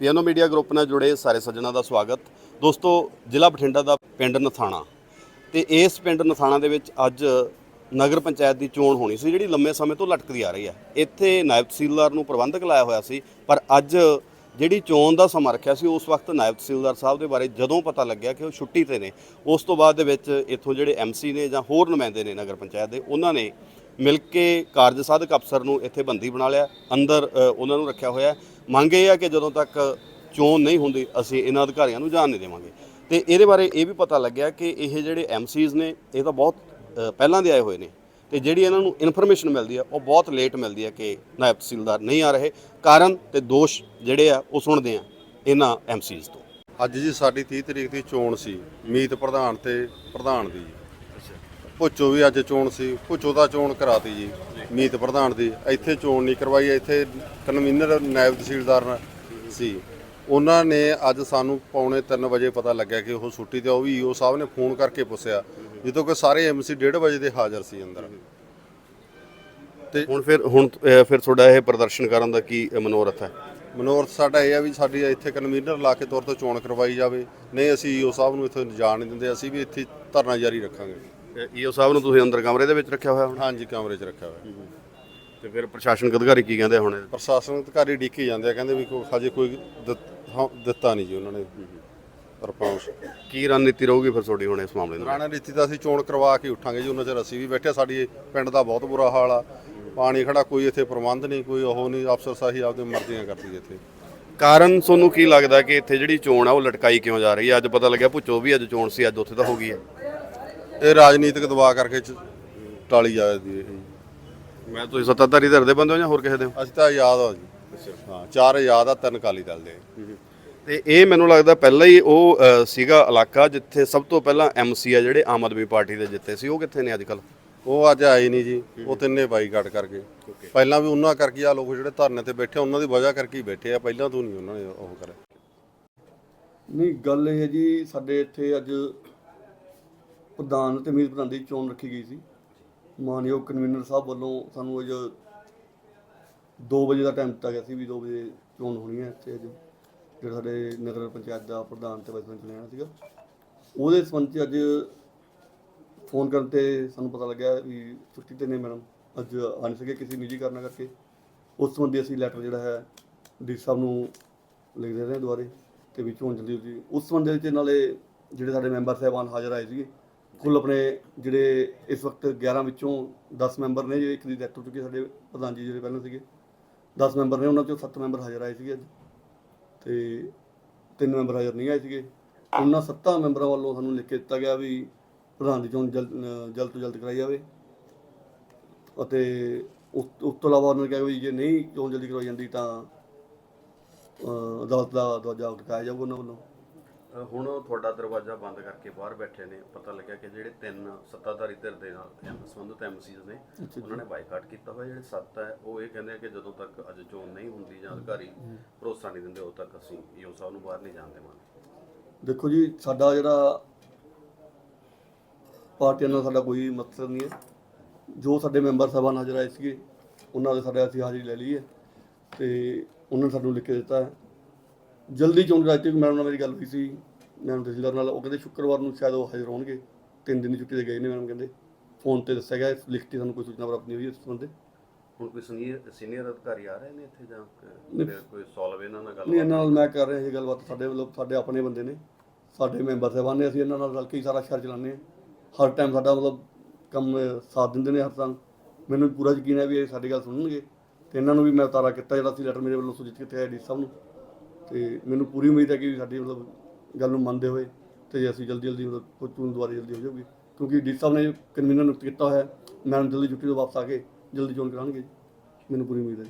ਪੀਐਨਓ media group ਨਾਲ ਜੁੜੇ ਸਾਰੇ ਸੱਜਣਾ ਦਾ ਸਵਾਗਤ। ਦੋਸਤੋ, ਜ਼ਿਲ੍ਹਾ ਬਠਿੰਡਾ ਦਾ ਪਿੰਡ ਨਥਾਣਾ। ਤੇ ਇਸ ਪਿੰਡ ਨਥਾਣਾ ਦੇ ਵਿੱਚ ਅੱਜ ਨਗਰ ਪੰਚਾਇਤ ਦੀ ਚੋਣ ਹੋਣੀ ਸੀ, ਜਿਹੜੀ ਲੰਮੇ ਸਮੇਂ ਤੋਂ ਲਟਕਦੀ ਆ ਰਹੀ ਹੈ ਇੱਥੇ ਨਾਇਬ ਤਹਿਸੀਲਦਾਰ ਨੂੰ ਪ੍ਰਬੰਧਕ ਲਾਇਆ ਹੋਇਆ ਸੀ, ਪਰ ਅੱਜ ਜਿਹੜੀ ਚੋਣ ਦਾ ਸਮਾਂ ਰੱਖਿਆ ਸੀ, ਉਸ ਵਕਤ ਨਾਇਬ ਤਹਿਸੀਲਦਾਰ ਸਾਹਿਬ ਦੇ ਬਾਰੇ ਜਦੋਂ ਪਤਾ ਲੱਗਿਆ ਕਿ ਉਹ ਛੁੱਟੀ ਤੇ ਨੇ, ਉਸ ਤੋਂ ਬਾਅਦ ਦੇ ਵਿੱਚ ਇੱਥੋਂ ਜਿਹੜੇ ਐਮਸੀ ਨੇ ਜਾਂ ਹੋਰ ਨੁਮਾਇੰਦੇ ਨੇ ਨਗਰ ਪੰਚਾਇਤ ਦੇ, ਉਹਨਾਂ ਨੇ ਮਿਲ ਕੇ ਕਾਰਜ ਸਾਧਕ ਅਫਸਰ ਨੂੰ ਇੱਥੇ ਬੰਦੀ ਬਣਾ ਲਿਆ, ਅੰਦਰ ਉਹਨਾਂ ਨੂੰ ਰੱਖਿਆ ਹੋਇਆ ਮੰਗ ਇਹ ਆ ਕਿ ਜਦੋਂ ਤੱਕ ਚੋਣ ਨਹੀਂ ਹੁੰਦੀ, ਅਸੀਂ ਇਹਨਾਂ ਅਧਿਕਾਰੀਆਂ ਨੂੰ ਜਾਣ ਨਹੀਂ ਦੇਵਾਂਗੇ। ਤੇ ਇਹਦੇ ਬਾਰੇ ਇਹ ਵੀ ਪਤਾ ਲੱਗਿਆ ਕਿ ਇਹ ਜਿਹੜੇ ਐਮਸੀਜ਼ ਨੇ, ਇਹ ਤਾਂ ਬਹੁਤ ਪਹਿਲਾਂ ਦੇ ਆਏ ਹੋਏ ਨੇ। ਤੇ ਜਿਹੜੀ ਇਹਨਾਂ ਨੂੰ ਇਨਫੋਰਮੇਸ਼ਨ ਮਿਲਦੀ ਆ, ਉਹ ਬਹੁਤ ਲੇਟ ਮਿਲਦੀ ਆ ਕਿ ਨਾਇਬ ਤਹਿਸੀਲਦਾਰ ਨਹੀਂ ਆ ਰਹੇ। ਕਾਰਨ ਤੇ ਦੋਸ਼ ਜਿਹੜੇ ਆ, ਉਹ ਸੁਣਦੇ ਆ ਇਹਨਾਂ ਐਮਸੀਜ਼ ਤੋਂ। ਅੱਜ ਜੀ ਸਾਡੀ 30 ਤਰੀਕ ਦੀ ਚੋਣ ਸੀ, ਮੀਤ ਪ੍ਰਧਾਨ ਤੇ ਪ੍ਰਧਾਨ ਦੀ। ਭੁੱਚੋ ਵੀ ਅੱਜ ਚੋਣ ਸੀ ਭੁੱਚੋ ਦਾ ਚੋਣ ਕਰਾਤੀ ਜੀ ਮੀਤ ਪ੍ਰਧਾਨ ਦੀ। ਇੱਥੇ ਚੋਣ ਨਹੀਂ ਕਰਵਾਈ ਇੱਥੇ ਕਨਵੀਨਰ ਨਾਇਬ ਤਹਿਸੀਲਦਾਰ ਸੀ। ਉਹਨਾਂ ਨੇ ਅੱਜ ਸਾਨੂੰ ਪੌਣੇ 3 ਵਜੇ ਪਤਾ ਲੱਗਿਆ ਕਿ ਉਹ ਛੁੱਟੀ ਤੇ। ਉਹ ਵੀ ਈਓ ਸਾਹਿਬ ਨੇ ਫੋਨ ਕਰਕੇ ਪੁੱਛਿਆ ਜਦੋਂ ਕਿ ਸਾਰੇ ਐਮਸੀ 1:30 ਵਜੇ ਦੇ ਹਾਜ਼ਰ ਸੀ ਅੰਦਰ। ਹੁਣ ਫਿਰ ਹੁਣ ਫਿਰ ਤੁਹਾਡਾ ਇਹ ਪ੍ਰਦਰਸ਼ਨ ਕਰਨ ਦਾ ਕੀ ਮਨੋਰਥ ਹੈ? ਮਨੋਰਥ ਸਾਡਾ ਇਹ ਆ ਵੀ ਸਾਡੀ ਇੱਥੇ ਕਨਵੀਨਰ ਲਾ ਕੇ ਤੌਰ ਤੇ ਚੋਣ ਕਰਵਾਈ ਜਾਵੇ। ਨਹੀਂ ਅਸੀਂ ਈਓ ਸਾਹਿਬ ਨੂੰ ਇੱਥੇ ਜਾਣ ਨਹੀਂ ਦਿੰਦੇ ਅਸੀਂ ਵੀ ਇੱਥੇ ਧਰਨਾ ਜਾਰੀ ਰੱਖਾਂਗੇ। ਈਓ ਸਾਹਿਬ ਨੂੰ ਤੁਸੀਂ ਅੰਦਰ ਕਮਰੇ ਦੇ ਵਿੱਚ ਰੱਖਿਆ ਹੋਇਆ ਹੁਣ? ਹਾਂਜੀ ਕਮਰੇ 'ਚ ਰੱਖਿਆ ਹੋਇਆ। ਤੇ ਫਿਰ ਪ੍ਰਸ਼ਾਸਨਿਕ ਅਧਿਕਾਰੀ ਕੀ ਕਹਿੰਦੇ ਹੁਣ? ਪ੍ਰਸ਼ਾਸਨ ਅਧਿਕਾਰੀ ਡੀਕੀ ਜਾਂਦੇ ਆ ਕਹਿੰਦੇ ਵੀ ਕੋਈ ਹਜੇ ਕੋਈ ਦਿੱਤ- ਹਾਂ, ਦਿੱਤਾ ਨਹੀਂ ਜੀ ਉਹਨਾਂ ਨੇ ਰਿਸਪੌਂਸ ਕੀ ਰਣਨੀਤੀ ਰਹੂਗੀ ਫਿਰ ਤੁਹਾਡੀ ਹੁਣ ਇਸ ਮਾਮਲੇ ਨੂੰ ਰਾਣਾ ਰੀਤੀ ਤਾਂ ਅਸੀਂ ਚੋਣ ਕਰਵਾ ਕੇ ਉੱਠਾਂਗੇ ਜੀ ਉਹਨਾਂ ਚਿਰ ਅਸੀਂ ਵੀ ਬੈਠੇ ਸਾਡੀ ਪਿੰਡ ਦਾ ਬਹੁਤ ਬੁਰਾ ਹਾਲ ਆ। ਪਾਣੀ ਖੜਾ ਕੋਈ ਇੱਥੇ ਪ੍ਰਬੰਧ ਨਹੀਂ ਕੋਈ ਉਹ ਨਹੀਂ ਅਫਸਰ ਸਾਹੀ ਆਪਦੇ ਮਰਜ਼ੀਆਂ ਕਰਦੀ ਇੱਥੇ। ਕਾਰਨ ਤੁਹਾਨੂੰ ਕੀ ਲੱਗਦਾ ਕਿ ਇੱਥੇ ਜਿਹੜੀ ਚੋਣ ਆ ਉਹ ਲਟਕਾਈ ਕਿਉਂ ਜਾ ਰਹੀ ਹੈ ਅੱਜ ਪਤਾ ਲੱਗਿਆ ਭੁੱਚੋ ਵੀ ਅੱਜ ਚੋਣ ਸੀ ਅੱਜ ਉੱਥੇ ਤਾਂ ਹੋ ਗਈ ਹੈ ਇਹ ਰਾਜਨੀਤਿਕ ਦਬਾਅ ਕਰਕੇ ਚ- ਟਾਲੀ ਜਾਂਦੀ ਹੈ ਇਹ ਮੈਂ ਤੁਸੀਂ ਸੱਤਾਧਾਰੀ ਧਿਰ ਦੇ ਬੰਦੇ ਹੋ ਜਾਂ ਹੋਰ ਕਿਸੇ ਦੇ ਹੋ? ਅਸੀਂ ਤਾਂ ਆਜ਼ਾਦ ਆ ਜੀ। ਹਾਂ ਚਾਰ ਆਜ਼ਾਦ ਆ ਤਿੰਨ ਕਾਲੀ ਦਲ ਦੇ। ਤੇ ਇਹ ਮੈਨੂੰ ਲੱਗਦਾ ਪਹਿਲਾਂ ਹੀ ਉਹ ਅ, ਸੀਗਾ ਇਲਾਕਾ ਜਿੱਥੇ ਸਭ ਤੋਂ ਪਹਿਲਾਂ ਐਮਸੀ ਆ ਜਿਹੜੇ ਆਮ ਆਦਮੀ ਪਾਰਟੀ ਦੇ ਜਿੱਤੇ ਸੀ ਉਹ ਕਿੱਥੇ ਨੇ ਅੱਜ ਕੱਲ ਉਹ ਅੱਜ ਆਏ ਨਹੀਂ ਜੀ। ਉਹ ਤਿੰਨੇ ਬਾਈਕਾਟ ਕਰਕੇ। ਪਹਿਲਾਂ ਵੀ ਉਹਨਾਂ ਕਰਕੇ ਆ ਲੋਕ ਜਿਹੜੇ ਧਰਨੇ ਤੇ ਬੈਠੇ ਉਹਨਾਂ ਦੀ ਵਜ੍ਹਾ ਕਰਕੇ ਹੀ ਬੈਠੇ ਆ। ਪਹਿਲਾਂ ਤੋਂ ਨਹੀਂ ਉਹਨਾਂ ਨੇ ਉਹ ਕਰਿਆ। ਨਹੀਂ ਗੱਲ ਇਹ ਹੈ ਜੀ ਸਾਡੇ ਇੱਥੇ ਅੱਜ ਪ੍ਰਧਾਨ ਤੇ ਮੀਤ ਪ੍ਰਧਾਨ ਦੀ ਚੋਣ ਰੱਖੀ ਗਈ ਸੀ। ਮਾਨਯੋਗ ਕਨਵੀਨਰ ਸਾਹਿਬ ਵੱਲੋਂ ਸਾਨੂੰ ਅੱਜ 2 ਵਜੇ ਦਾ ਟਾਈਮ ਦਿੱਤਾ ਗਿਆ ਸੀ ਵੀ 2 ਵਜੇ ਚੋਣ ਹੋਣੀ ਹੈ ਇੱਥੇ ਅੱਜ ਜਿਹੜਾ ਸਾਡੇ ਨਗਰ ਪੰਚਾਇਤ ਦਾ ਪ੍ਰਧਾਨ ਤੇ ਵਾਈਸ ਪ੍ਰਧਾਨ ਚੁਣਿਆ ਸੀਗਾ। ਉਹਦੇ ਸੰਬੰਧ 'ਚ ਅੱਜ ਫੋਨ ਕਰਨ ਤੇ ਸਾਨੂੰ ਪਤਾ ਲੱਗਿਆ ਵੀ ਛੁੱਟੀ ਤੇ ਨੇ ਮੈਡਮ। ਅੱਜ ਆ ਨਹੀਂ ਸਕੇ ਕਿਸੇ ਨਿੱਜੀ ਕਾਰਨਾਂ ਕਰਕੇ। ਉਸ ਸੰਬੰਧੀ ਅਸੀਂ ਲੈਟਰ ਜਿਹੜਾ ਹੈ ਡੀ ਸਾਹਿਬ ਨੂੰ ਲਿਖ ਦੇ ਰਹੇ ਹਾਂ ਦੁਬਾਰੇ ਤੇ ਵੀ ਚੋਣ ਜਲਦੀ ਹੁੰਦੀ ਉਸ ਸੰਬੰਧ ਦੇ ਵਿੱਚ ਨਾਲੇ ਜਿਹੜੇ ਸਾਡੇ ਮੈਂਬਰ ਸਾਹਿਬਾਨ ਹਾਜ਼ਰ ਆਏ ਸੀਗੇ ਕੁੱਲ ਆਪਣੇ ਜਿਹੜੇ ਇਸ ਵਕਤ 11 ਵਿੱਚੋਂ 10 ਮੈਂਬਰ ਨੇ ਜਿਹੜੇ ਇੱਕ ਦੀ ਡੈਥ ਹੋ ਚੁੱਕੀ ਹੈ, ਸਾਡੇ ਪ੍ਰਧਾਨ ਜੀ ਜਿਹੜੇ ਪਹਿਲਾਂ ਸੀਗੇ। 10 ਮੈਂਬਰ ਨੇ ਉਹਨਾਂ ਚੋਂ 7 ਮੈਂਬਰ ਹਾਜ਼ਰ ਆਏ ਸੀਗੇ ਅੱਜ। ਤੇ ਤਿੰਨ ਮੈਂਬਰ ਹਾਜ਼ਰ ਨਹੀਂ ਆਏ ਸੀਗੇ। ਉਹਨਾਂ ਸੱਤਾਂ ਮੈਂਬਰਾਂ ਵੱਲੋਂ ਸਾਨੂੰ ਲਿਖ ਕੇ ਦਿੱਤਾ ਗਿਆ ਵੀ ਪ੍ਰਧਾਨ ਦੀ ਚੋਣ ਜਲ ਅਹ ਜਲਦ ਤੋਂ ਜਲਦ ਕਰਾਈ ਜਾਵੇ। ਅਤੇ ਉਸ ਉਸ ਤੋਂ ਇਲਾਵਾ ਉਹਨਾਂ ਨੇ ਕਿਹਾ ਵੀ ਜੇ ਨਹੀਂ ਚੋਣ ਜਲਦੀ ਕਰਵਾਈ ਜਾਂਦੀ ਤਾਂ ਅਹ ਅਦਾਲਤ ਦਾ ਦਰਵਾਜ਼ਾ ਉਠਾਇਆ ਜਾਊਗਾ ਉਹਨਾਂ ਵੱਲੋਂ। ਹੁਣ ਤੁਹਾਡਾ ਦਰਵਾਜ਼ਾ ਬੰਦ ਕਰਕੇ ਬਾਹਰ ਬੈਠੇ ਨੇ। ਪਤਾ ਲੱਗਿਆ ਕਿ ਜਿਹੜੇ ਤਿੰਨ ਸੱਤਾਧਾਰੀ ਧਿਰ ਦੇ ਨਾਲ ਸੰਬੰਧਿਤ ਐਮਸੀਜ਼ ਨੇ ਉਹਨਾਂ ਨੇ ਬਾਈਕਾਟ ਕੀਤਾ ਹੋਇਆ। ਜਿਹੜੇ ਸੱਤ ਹੈ ਉਹ ਇਹ ਕਹਿੰਦੇ ਆ ਕਿ ਜਦੋਂ ਤੱਕ ਅੱਜ ਚੋਣ ਨਹੀਂ ਹੁੰਦੀ ਜਾਂ ਅਧਿਕਾਰੀ ਭਰੋਸਾ ਨਹੀਂ ਦਿੰਦੇ ਉਦੋਂ ਤੱਕ ਅਸੀਂ ਈਓ ਸਾਹਿਬ ਨੂੰ ਬਾਹਰ ਨਹੀਂ ਜਾਣ ਦੇਵਾਂਗੇ। ਦੇਖੋ ਜੀ ਸਾਡਾ ਜਿਹੜਾ ਪਾਰਟੀਆਂ ਨਾਲ ਸਾਡਾ ਕੋਈ ਮਕਸਦ ਨਹੀਂ ਹੈ। ਜੋ ਸਾਡੇ ਮੈਂਬਰ ਸਾਹਿਬਾਨ ਹਾਜ਼ਰ ਆਏ ਸੀਗੇ ਉਹਨਾਂ ਦੇ ਸਾਡੇ ਅਸੀਂ ਹਾਜ਼ਰੀ ਲੈ ਲਈ ਹੈ ਤੇ ਉਹਨਾਂ ਨੇ ਸਾਨੂੰ ਲਿਖ ਕੇ ਦਿੱਤਾ ਹੈ। ਜਲਦੀ ਚੋਣ ਰਾਜਨੀਤਿਕ ਮੈਡਮ ਨਾਲ ਮੇਰੀ ਗੱਲ ਹੋਈ ਸੀ ਮੈਡਮ ਤਹਿਸੀਲਦਾਰ ਨਾਲ ਉਹ ਕਹਿੰਦੇ ਸ਼ੁੱਕਰਵਾਰ ਨੂੰ ਸ਼ਾਇਦ ਉਹ ਹਾਜ਼ਰ ਹੋਣਗੇ। ਤਿੰਨ ਦਿਨ ਦੀ ਛੁੱਟੀ ਤੇ ਗਏ ਨੇ ਮੈਡਮ ਕਹਿੰਦੇ। ਫੋਨ ਤੇ ਦੱਸਿਆ ਗਿਆ ਲਿਖਤੀ ਸਾਨੂੰ ਕੋਈ ਸੂਚਨਾ ਪ੍ਰਾਪਤ ਨਹੀਂ ਹੋਈ ਇਸ ਸੰਬੰਧੇ। ਹੁਣ ਕੋਈ ਸੀਨੀਅਰ ਸੀਨੀਅਰ ਅਧਿਕਾਰੀ ਆ ਰਹੇ ਨੇ ਇੱਥੇ ਜਾਂ। ਫਿਰ ਕੋਈ ਸੋਲਵ ਇਹਨਾਂ ਨਾਲ ਗੱਲ ਨਹੀਂ ਇਹਨਾਂ ਨਾਲ ਮੈਂ ਕਰ ਰਿਹਾ ਇਹ ਗੱਲਬਾਤ ਸਾਡੇ ਵੱਲੋਂ ਸਾਡੇ ਆਪਣੇ ਬੰਦੇ ਨੇ ਸਾਡੇ ਮੈਂਬਰ ਸਾਹਿਬਾਨ ਨੇ ਅਸੀਂ ਇਹਨਾਂ ਨਾਲ ਰਲ ਕੇ ਹੀ ਸਾਰਾ ਸ਼ਹਿਰ ਚਲਾਉਂਦੇ ਹਾਂ। ਹਰ ਟਾਈਮ ਸਾਡਾ ਮਤਲਬ ਕੰਮ ਸਾਥ ਦਿੰਦੇ ਨੇ ਹਰ ਟਾਈਮ ਮੈਨੂੰ ਪੂਰਾ ਯਕੀਨ ਹੈ ਵੀ ਇਹ ਸਾਡੀ ਗੱਲ ਸੁਣਨਗੇ। ਤੇ ਇਹਨਾਂ ਨੂੰ ਵੀ ਮੈਂ ਉਤਾਰਾ ਕੀਤਾ ਜਿਹੜਾ ਸੀ ਲੈਟਰ ਮੇਰੇ ਵੱਲੋਂ ਸੂਚਿਤ ਕੀਤਾ ਹੈ ਡੀ ਸਾਹਿਬ ਨੂੰ। ਤੇ ਮੈਨੂੰ ਪੂਰੀ ਉਮੀਦ ਹੈ ਕਿ ਸਾਡੀ ਮਤਲਬ ਗੱਲ ਨੂੰ ਮੰਨਦੇ ਹੋਏ ਤੇ ਅਸੀਂ ਜਲਦੀ ਜਲਦੀ ਮਤਲਬ ਕੋਈ ਚੋਣ ਦੁਬਾਰਾ ਜਲਦੀ ਹੋ ਜਾਊਗੀ। ਕਿਉਂਕਿ ਡੀ ਸਾਹਿਬ ਨੇ ਕਨਵੀਨਰ ਨਿਯੁਕਤ ਕੀਤਾ ਹੋਇਆ ਹੈ। ਮੈਡਮ ਜਲਦੀ ਛੁੱਟੀ ਤੋਂ ਵਾਪਸ ਆ ਕੇ ਜਲਦੀ ਚੋਣ ਕਰਾਉਣਗੇ ਮੈਨੂੰ ਪੂਰੀ ਉਮੀਦ ਹੈ